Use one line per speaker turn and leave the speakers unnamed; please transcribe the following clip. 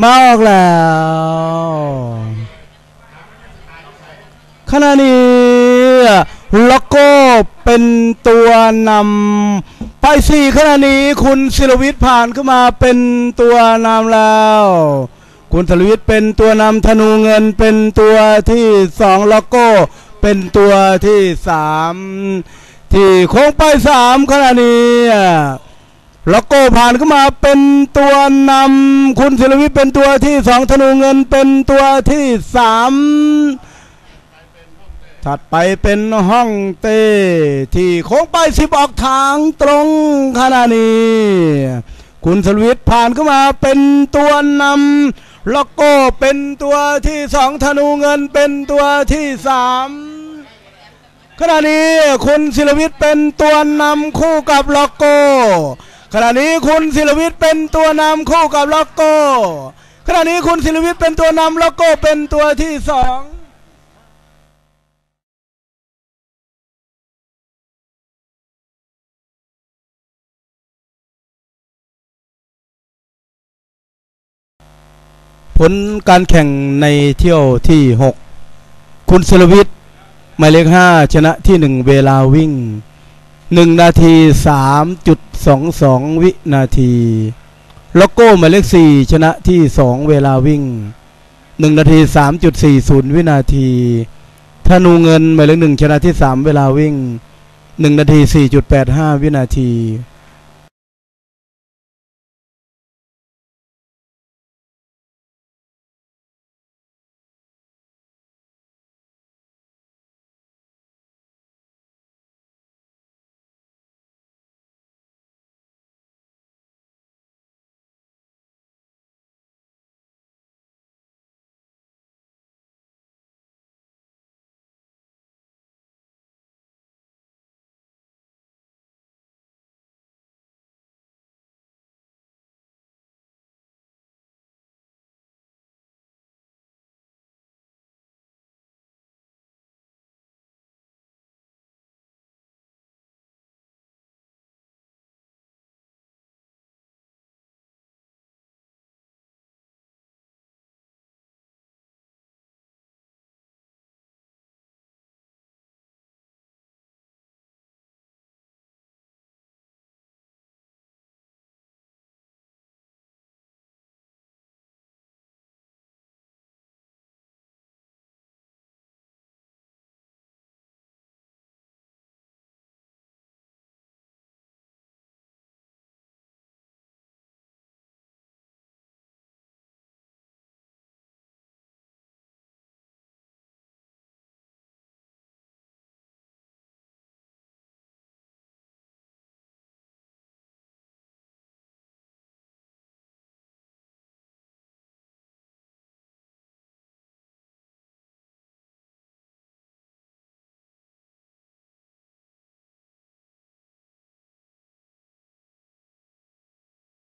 มาออกแล้วขณะนี้ล็อกโก้เป็นตัวนำไปสี่ขณะนี้คุณศิลวิทย์ผ่านขึ้นมาเป็นตัวนำแล้ว คุณศิลวิทย์เป็นตัวนำธนูเงินเป็นตัวที่สองล็อกโก้เป็นตัวที่สามที่โค้งไปสามขณะนี้ ล็อกโก้ผ่านเข้ามาเป็นตัวนำคุณศิลวิทย์เป็นตัวที่สองธนูเงินเป็นตัวที่สามถัดไปเป็นห้องเต้ที่โค้งไปสิบออกทางตรงขณะนี้ คุณสลวิทย์ผ่านเข้ามาเป็นตัวนำล็อกโก้เป็นตัวที่สองธนูเงินเป็นตัวที่สามขณะนี้คุณศิลวิทย์เป็นตัวนำคู่กับล็อกโก้ ขณะนี้คุณศิลวิทย์เป็นตัวนำคู่กับล็อกโก้ขณะนี้คุณศิลวิทย์เป็นตัวนำล็อกโก้เป็นตัวที่สองผลการแข่งในเที่ยวที่ 6 คุณศิลวิทย์หมายเลข5ชนะที่ 1 เวลาวิ่ง 1 นาที สองสองวินาทีล็อกโก้หมายเลขสี่ชนะที่สองเวลาวิ่งหนึ่งนาทีสามจุดสี่ศูนย์วินาทีธนูเงินหมายเลขหนึ่งชนะที่สามเวลาวิ่งหนึ่งนาทีสี่จุดแปดห้าวินาที